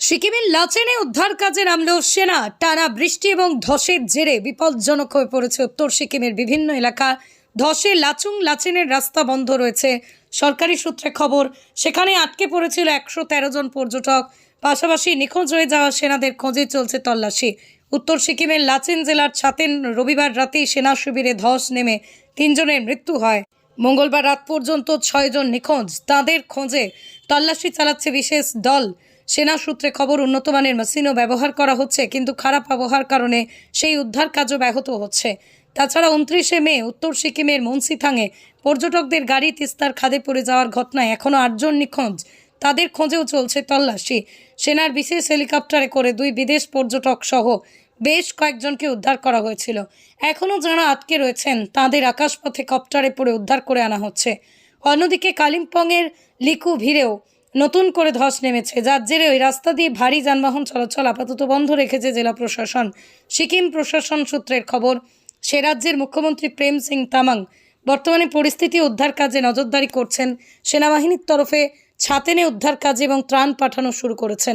সিকিমের লাচেনে উদ্ধার কাজে নামল সেনা। টানা বৃষ্টি এবং ধসের জেরে বিপজ্জনক হয়ে পড়েছে উত্তর সিকিমের বিভিন্ন এলাকা। ধসে লাচুং লাচেনের রাস্তা বন্ধ রয়েছে। সরকারি সূত্রে খবর, সেখানে আটকে পড়েছিল একশো তেরো জন পর্যটক। পাশাপাশি নিখোঁজ হয়ে যাওয়া সেনাদের খোঁজে চলছে তল্লাশি। উত্তর সিকিমের লাচেন জেলার ছাতেন রবিবার রাতেই সেনা শিবিরে ধস নেমে তিনজনের মৃত্যু হয়। মঙ্গলবার রাত পর্যন্ত ছয়জন নিখোঁজ। তাদের খোঁজে তল্লাশি চালাচ্ছে বিশেষ দল। সেনা সূত্রে খবর, উন্নত মানের মেশিনও ব্যবহার করা হচ্ছে, কিন্তু খারাপ আবহাওয়ার কারণে সেই উদ্ধার কাজও ব্যাহত হচ্ছে। তাছাড়া উনত্রিশে মে, উত্তর সিকিমের মুন্সিথাংয়ে পর্যটকদের গাড়ি তিস্তার খাদে পড়ে যাওয়ার ঘটনায় এখনও আটজন নিখোঁজ। তাদের খোঁজেও চলছে তল্লাশি। সেনার বিশেষ হেলিকপ্টারে করে দুই বিদেশ পর্যটক সহ বেশ কয়েকজনকে উদ্ধার করা হয়েছিল। এখনও যারা আটকে রয়েছেন, তাদের আকাশপথে কপ্টারে পড়ে উদ্ধার করে আনা হচ্ছে। অন্যদিকে কালিম্পংয়ের লিকু ভিড়েও নতুন করে ধস নেমেছে। যার জেরে ওই রাস্তা দিয়ে ভারী যানবাহন চলাচল আপাতত বন্ধ রেখেছে জেলা প্রশাসন। সিকিম প্রশাসন সূত্রের খবর, সে রাজ্যের মুখ্যমন্ত্রী প্রেম সিং তামাং বর্তমানে পরিস্থিতি উদ্ধার কাজে নজরদারি করছেন। সেনাবাহিনীর তরফে ছাতেনে উদ্ধার কাজে এবং ত্রাণ পাঠানো শুরু করেছেন।